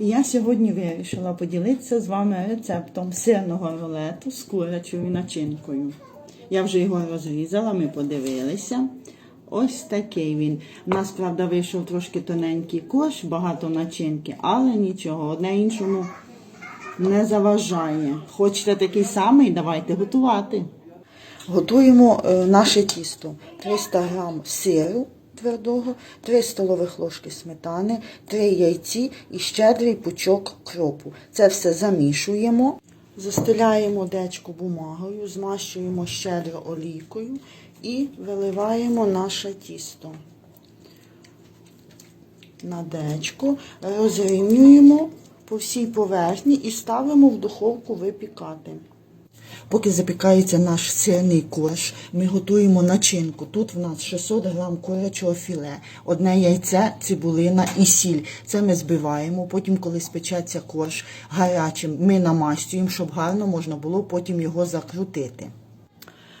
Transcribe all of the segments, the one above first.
І я сьогодні вирішила поділитися з вами рецептом сирного рулету з курячою начинкою. Я вже його розрізала, ми подивилися. Ось такий він. У нас, правда, вийшов трошки тоненький корж, багато начинки, але нічого, одне іншому не заважає. Хочете такий самий, давайте готувати. Готуємо е, наше тісто. 300 грам сиру твердого, 3 столових ложки сметани, 3 яйці і щедрий пучок кропу. Це все замішуємо. Застеляємо дечко бумагою, змащуємо щедро олійкою і виливаємо наше тісто. На дечко розрівнюємо по всій поверхні і ставимо в духовку випікати. Поки запікається наш сирний корж, ми готуємо начинку. Тут в нас 600 грам курячого філе, одне яйце, цибулина і сіль. Це ми збиваємо. Потім, коли спечеться корж гарячим, ми намастюємо, щоб гарно можна було потім його закрутити.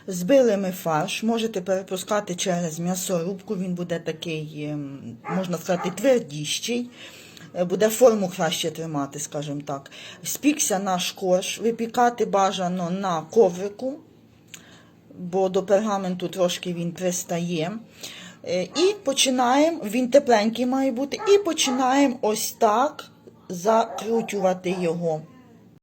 Збили ми фарш, можете перепускати через м'ясорубку, він буде такий, ем, можна сказати, твердіщий. Е, Буде форму краще тримати, скажімо так. Спікся наш корж, випікати бажано на коврику, бо до пергаменту трошки він пристає. Е, І починаємо, він тепленький має бути, і починаємо ось так закручувати його.